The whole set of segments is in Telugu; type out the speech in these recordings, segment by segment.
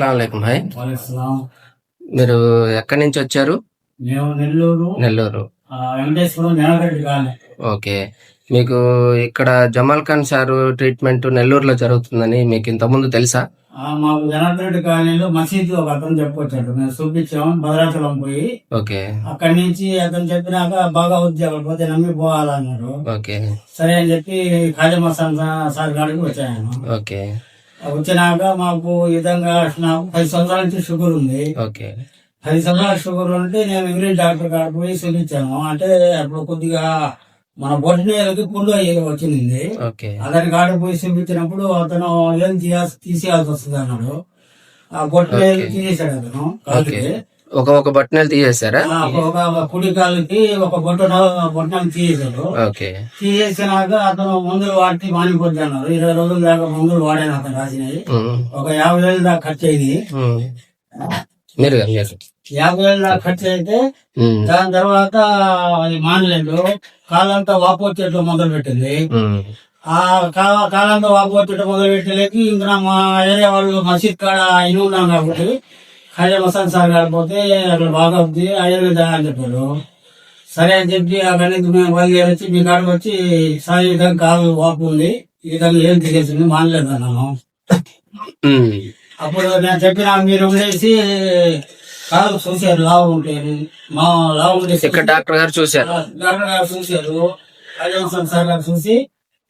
భాయ్ వాలేస్లాం. మీరు ఎక్కడి నుంచి వచ్చారు? మేము నెల్లూరు. నెల్లూరు. వెంకటేశ్వరం ఓకే. మీకు ఇక్కడ జమాల్ ఖాన్ సార్ ట్రీట్మెంట్ నెల్లూరులో జరుగుతుందని మీకు ఇంతకుముందు తెలుసా? మాకు జనార్దరెడ్డి కాలనీలో మసీదు ఒక అతను చెప్పొచ్చాడు మేము చూపించాము భద్రాచలం పోయి. ఓకే. అక్కడి నుంచి అతను చెప్పినాక బాగా ఉద్యోగాలు పోతే నమ్మి పోవాలన్నారు. ఓకే. సరే అని చెప్పి ఖాళీ మసాన్ సార్ గాడికి వచ్చాను. ఓకే. వచ్చినాక మాకు ఈ విధంగా నాకు పది సంవత్సరాల నుంచి షుగర్ ఉంది. ఓకే. పది సంవత్సరాల షుగర్ ఉంటే నేను ఇంగ్లీష్ డాక్టర్ కాడ పోయి చూపించాను. అంటే అప్పుడు కొద్దిగా మన బొట్టనేలకి పుండు అయ్యి వచ్చింది. అతని కాడ పోయి చూపించినప్పుడు అతను ఏం తీయాల్సి తీసేయాల్సి వస్తుంది అన్నాడు. ఆ బొట్టనేలు తీసేశాడు అతను కాలుకి ఒక ఒక బట్టనలు తీసేశారా? ఆ, ఒక కుడి కాలుకి ఒక బొట్ట బొట్టను తీసేశాడు ఓకే. తీసేసినాక అతను మందులు వాడి మానిపోద్ది అన్నారు. ఇరవై రోజుల దాకా మందులు వాడాను అతను రాసినవి. ఒక యాభై వేలు దాకా ఖర్చు అయింది. మీరు. యాభై వేలు దాకా ఖర్చు అయితే దాని తర్వాత అది మానలేదు. కాలంతా వాపోచేట్లు మొదలు పెట్టింది. ఆ కాలంతా వాపోచేట్లు మొదలు పెట్టలేకి ఇంకా మా ఏరియా వాళ్ళు మసీద్ కాడ అయిన ఉన్నాం కాబట్టి ఖాళీ మసాన్ సార్ కాకపోతే అక్కడ బాగా ఉంది. ఆయుర్వేద అని చెప్పారు. సరే అని చెప్పి అక్కడి నుంచి మేము బయలుదేరి వచ్చి మీ కాడకు వచ్చి సార్ ఈ విధంగా కాలు వాపు ఉంది. ఈ విధంగా ఏం తిరిగేసింది మానలేదు అన్నాను. అప్పుడు నేను చెప్పిన మీరు ఉండేసి కాలు చూశారు లావు ఉంటాయి మా లావు ఉండేసి ఇక్కడ డాక్టర్ గారు చూశారు? డాక్టర్ గారు చూశారు. అజయ్ సార్ గారు చూసి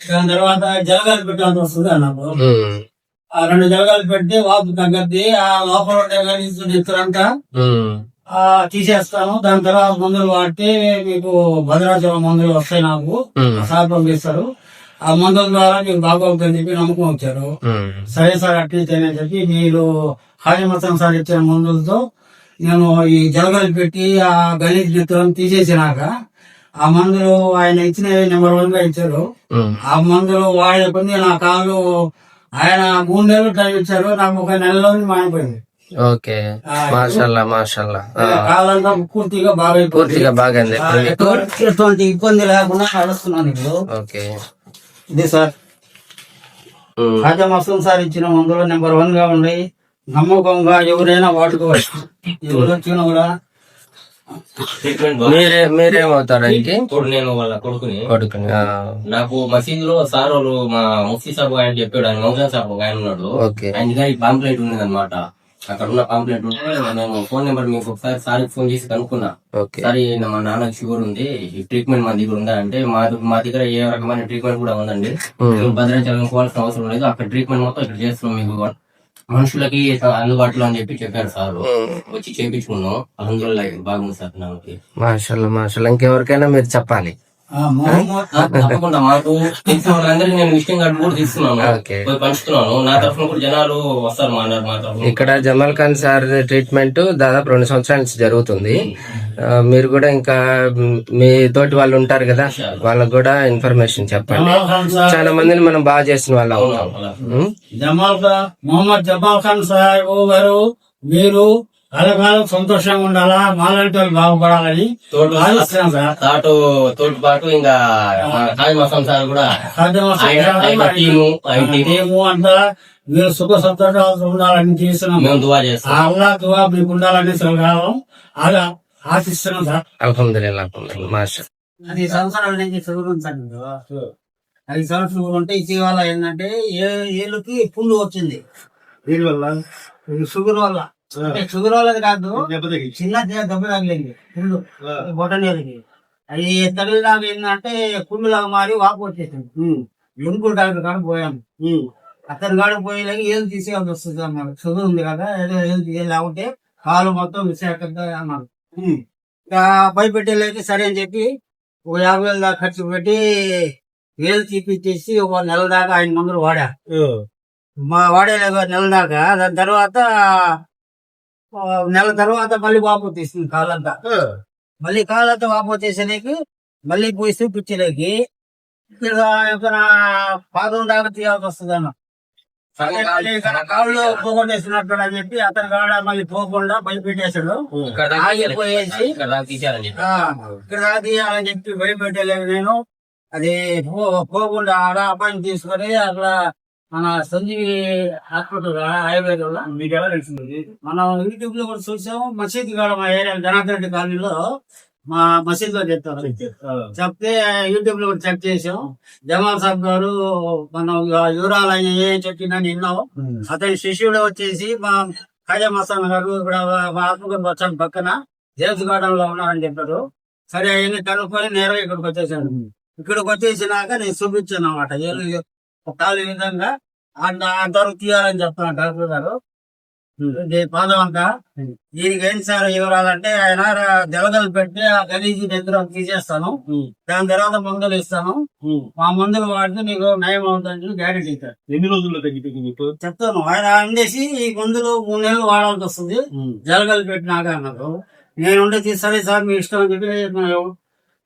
దాని తర్వాత జలగాలు పెట్టాల్సి వస్తుంది ఆ రెండు జలగాలు పెడితే వాపు తగ్గద్ది ఆ లోపల ఉండే కానీ ఆ తీసేస్తాను దాని తర్వాత మందులు వాడితే మీకు భద్రాచలం మందులు వస్తాయి నాకు. సార్ పంపిస్తారు ఆ మందుల ద్వారా మీకు బాగోగుతుందని చెప్పి నమ్మకం వచ్చారు. సరే సార్ అట్లయితే అని చెప్పి మీరు మొత్తం సార్ ఇచ్చిన మందులతో నేను ఈ జలగలు పెట్టి ఆ గణిత నెత్తులను తీసేసినాక ఆ మందులు ఆయన ఇచ్చిన నెంబర్ వన్గా ఇచ్చారు. ఆ మందులు వాడే కొన్ని నా కాలు ఆయన మూడు నెలలు టైం ఇచ్చారు నాకు ఒక నెలలో మానిపోయింది ఓకే. మాషల్లా మాషల్లా. కాలంతా పూర్తిగా బాగా. పూర్తిగా బాగైంది. ఎటువంటి ఇబ్బంది లేకుండా నడుస్తున్నాను ఇప్పుడు. ఓకే. ఇది సార్. రాజా మసూమ్ సార్ ఇచ్చిన మందులు నెంబర్ వన్గా ఉండి నమ్మకంగా ఎవరైనా వాడుకోవచ్చు. ఎవరు వచ్చినా కూడా మీరే మీరేమవుతారు ఇప్పుడు నేను వాళ్ళ కొడుకుని. కొడుకుని నాకు మసీదులో సార్ వాళ్ళు మా ముఫ్తీ సాబ్ ఆయన చెప్పాడు ఆయన మౌజాన్ సాబ్ ఆయన ఉన్నాడు. ఓకే. ఆయన దగ్గర ఈ పాంప్లెట్ ఉంది అనమాట అక్కడ ఉన్న పాంప్లెట్ ఉంటే నేను ఫోన్ నెంబర్ మీకు ఒకసారి సార్ ఫోన్ చేసి కనుక్కున్నా. ఓకే. సార్ మా నాన్నకి షుగర్ ఉంది ఈ ట్రీట్మెంట్ మా దగ్గర ఉందా అంటే మా మా దగ్గర ఏ రకమైన ట్రీట్మెంట్ కూడా ఉందండి. భద్రాచలం పోవాల్సిన అవసరం లేదు అక్కడ ట్రీట్మెంట్ మొత్తం ఇక్కడ చేస్తున్నాం మీకు. మనుషులకి అందుబాటులో అని చెప్పి చెప్పారు సార్. వచ్చి చేపించుకున్నాం. అందువల్ల బాగుంది సార్ నాకు. మాషల్లా మాషల్లా. ఇంకెవరికైనా మీరు చెప్పాలి. తప్పకుండా. మాకు తెలిసిన వాళ్ళందరికీ నేను కార్డు కూడా తీస్తున్నాను. ఓకే. పోయి పంచుతున్నాను. నా తరఫున కూడా జనాలు వస్తారు మా ఇక్కడ జమాల్ ఖాన్ సార్ ట్రీట్మెంట్ దాదాపు రెండు సంవత్సరాల నుంచి జరుగుతుంది. మీరు కూడా ఇంకా మ్, తోటి వాళ్ళు ఉంటారు కదా వాళ్ళకు కూడా ఇన్ఫర్మేషన్ చెప్పండి. సార్. చాలా మందిని మనం బాగా చేసిన వాళ్ళు అవుతాం. జమాల్ ఖాన్ మొహమ్మద్ జమాల్ ఖాన్ సాహెబ్ గారు మీరు కలకాలం సంతోషంగా ఉండాలా? మాలాంటి వాళ్ళు బాగుపడాలని తాటు తోటి పాటు ఇంకా మా కాళీ మసం సార్ కూడా టీము అంతా మీరు సుఖ సంతోషాలు ఉండాలని తీస్తున్నాం మేము దువా చేస్తాం అల్లా దువా మీకు ఉండాలని సలహాలం అలా ఆశిస్తున్నాం సార్. అల్హమ్దుల్లా మాషా. అది సంవత్సరాల నుంచి చదువుకుంటాను ఐదు సంవత్సరాలు ఉంటే ఇటీవల ఏంటంటే ఏ ఏళ్ళకి పుండు వచ్చింది. దీని వల్ల షుగర్ వల్ల షుగర్ వల్లది కాదు. చిన్న దెబ్బ తగిలింది పుండు బొటనీలకి అది తగిలినాక ఏంటంటే పుండులాగా మారి వాపు వచ్చేసింది. ఎనుకుడు డాక్టర్ కాడ పోయాము అతని కాడ పోయేలాగా ఏళ్ళు తీసేయాల్సి వస్తుంది అన్నారు షుగర్ ఉంది కదా ఏదో తీయాలి లేకుంటే కాలు మొత్తం విశాఖంగా అన్నారు ఇంకా భయపెట్టేలాకి సరే అని చెప్పి ఒక యాభై వేలు దాకా ఖర్చు పెట్టి వేలు తీపిచ్చేసి ఒక నెల దాకా ఆయన మందులు వాడా. మా వాడేలాగా నెల దాకా. దాని తర్వాత నెల తర్వాత మళ్ళీ వాపు తీసింది కాలంతా. మళ్ళీ కాలంతా వాపు వచ్చేసరికి మళ్ళీ పోయి ఇక్కడ పాదం దాకా తీయాల్సి వస్తుంది అన్న. కాళ్ళు పోగొట్టేసినట్టు అని చెప్పి అతని కాడ మళ్ళీ పోకుండా భయపెట్టేశాడు. ఆగిపోయేసి ఇక్కడ దాకా తీయాలని చెప్పి. భయపెట్టలేదు నేను. అది పోకుండా ఆడ అబ్బాయిని తీసుకొని అట్లా మన సంజీవి హాస్పిటల్ ఆయుర్వేదం మీకు ఎలా తెలిసింది? మనం యూట్యూబ్లో కూడా చూసాము. మసీద్ కాడ మా ఏరియా జనార్దన్ రెడ్డి కాలనీలో మా మసీద్లో చెప్తారు చెప్తే యూట్యూబ్లో కూడా చెక్ చేసాం. జమాల్ సాబ్ గారు మనం వివరాలు ఆయన ఏ చెప్పిందని విన్నాం. అతని శిష్యుడు వచ్చేసి మా ఖాజా మస్తాన్ గారు ఇక్కడ మా ఆత్మకూరు స్టాండ్ పక్కన జేమ్స్ గార్డెన్లో ఉన్నారని చెప్పారు. సరే అవన్నీ కనుక్కొని నేరుగా ఇక్కడికి వచ్చేసాను ఇక్కడికి వచ్చేసినాక నేను చూపించాను అనమాట ఈ విధంగా అంత అంతవరకు తీయాలని చెప్తున్నాను డాక్టర్ గారు. పాదం అంట దీనికి ఏంటి సార్ వివరాలంటే ఆయన దెలగలు పెట్టి ఆ గలీజీ దగ్గర తీసేస్తాను. దాని తర్వాత మందులు ఇస్తాను. ఆ మందులు వాడితే నీకు నయం అవుతుందని గ్యారెంటీ ఇస్తాను ఎన్ని రోజుల్లో తగ్గిపోయింది మీకు? చెప్తాను. ఆయన అందేసి ఈ మందులు మూడు నెలలు వాడాల్సి వస్తుంది. జలగలు పెట్టినాక అన్నారు. నేను ఉండే సరే సార్ మీ ఇష్టం అని చెప్పి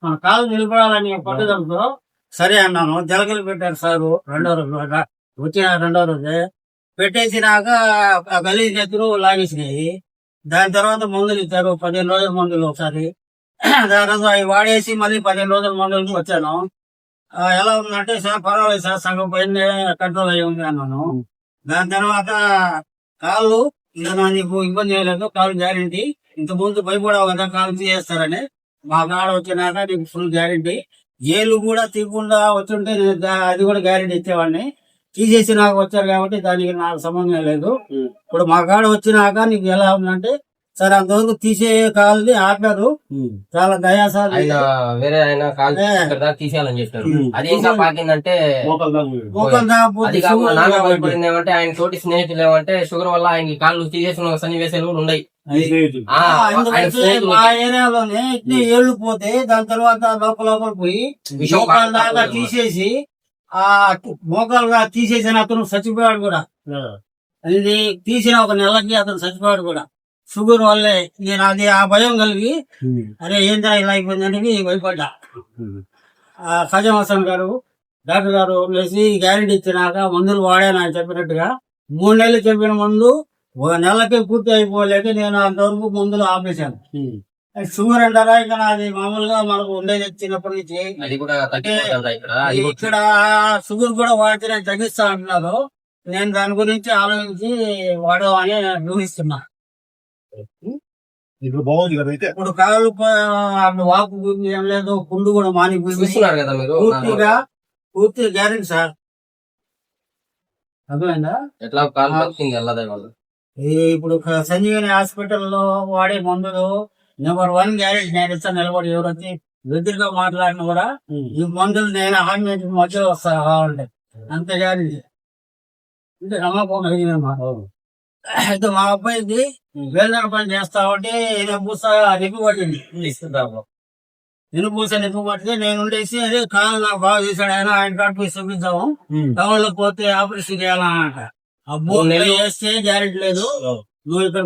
మన కాలు నిలబడాలని పట్టుదలతో సరే అన్నాను. జలగలు పెట్టారు సారు. రెండో రోజు వచ్చిన రెండో రోజే. పెట్టేసినాక ఆ గలీజ్ నెత్తులు లాగేసినాయి. దాని తర్వాత మందులు ఇచ్చారు. పదిహేను రోజుల మందులు ఒకసారి. దాని తర్వాత అవి వాడేసి మళ్ళీ పదిహేను రోజుల మందులకు వచ్చాను. ఎలా ఉందంటే సార్ పర్వాలేదు సార్. సగం పైన కంట్రోల్ అయ్యి ఉంది అన్నాను. దాని తర్వాత కాళ్ళు ఇంకా నా నీకు ఇబ్బంది చేయలేదు కాళ్ళు గ్యారంటీ. ఇంత ముందు భయపడవు కదా కాళ్ళు తీసేస్తారని. మా కాడ వచ్చినాక నీకు ఫుల్ గ్యారంటీ. ఏళ్ళు కూడా తీయకుండా వచ్చుంటే నేను అది కూడా గ్యారంటీ ఇచ్చేవాడిని. తీసేసి నాకు వచ్చారు కాబట్టి దానికి నాకు సంబంధం లేదు. ఇప్పుడు మా కాడ వచ్చినాక నీకు ఎలా ఉందంటే సరే అంతవరకు తీసే కాళ్ళని ఆపారు. చాలా దయాసాలు ఆయన వేరే ఆయన కాల్ తీసేయాలని చెప్పారు. అది ఇంకా పాకిందంటే ఆయన తోటి స్నేహితులు ఏమంటే షుగర్ వల్ల ఆయన కాళ్ళు తీసేసిన సన్నివేశాలు కూడా ఉన్నాయి. మీ ఏరియాలోనే ఇట్లా ఏళ్ళు పోతే దాని తర్వాత లోపల లోపల పోయి మోకాలు దాకా తీసేసి ఆ మోకాలు దా- తీసేసిన అతను చచ్చిపోయాడు కూడా. ఇది తీసిన ఒక నెలకి అతను చచ్చిపోయాడు కూడా. షుగర్ వల్లే నేను అది ఆ భయం కలిగి అరే ఏందా ఇలా అయిపోయిందని భయపడ్డా. ఆ ఖజాం హసన్ గారు డాక్టర్ గారు లేచి గ్యారెంటీ ఇచ్చినాక మందులు వాడాను ఆయన చెప్పినట్టుగా మూడు నెలలు చెప్పిన మందు ఒక నెలకి పూర్తి అయిపోలేక నేను అంతవరకు మందులు ఆపేశాను. అది షుగర్ అంటారా? ఇంకా నాది మామూలుగా మనకు ఉండేది చిన్నప్పటి నుంచి. అది కూడా ఇక్కడ? అది కూడా ఇక్కడ షుగర్ కూడా వాడితే నేను తగ్గిస్తా అంటున్నారు. నేను దాని గురించి ఆలోచించి వాడమని ఊహిస్తున్నా. ఇప్పుడు బాగుంది కదా అయితే? ఇప్పుడు కాలు గురించి ఏం లేదు పుండు కూడా కదా మీరు? పూర్తిగా పూర్తిగా గ్యారెంటీ సార్. అర్థమైందా? ఎట్లా కాలు అల్లదే వాళ్ళు? ఇప్పుడు సంజీవని హాస్పిటల్లో వాడే మందులు నెంబర్ వన్ గ్యారెంటీ నేను ఇస్తాను నిలబడి ఎవరైతే దగ్గరగా మాట్లాడినా కూడా ఈ మందులు నేను హామీ మధ్యలో వస్తా కావాలంటే అంత గ్యారెంటీ అంటే నమ్మకం. అయితే మా అబ్బాయికి వేలన పని చేస్తా ఉంటే ఎనుపూస నిప్పు పట్టింది. ఎనుపూస నిప్పు పట్టితే నేను ఉండేసి అదే కాలు నాకు బాగా చేశాడు ఆయన ఆయన పోయి చూపించాము టౌన్లో పోతే ఆపరేషన్ చేయాలంట మూడు నెలలు. చేస్తే గ్యారెంటీ లేదు నువ్వు ఇక్కడ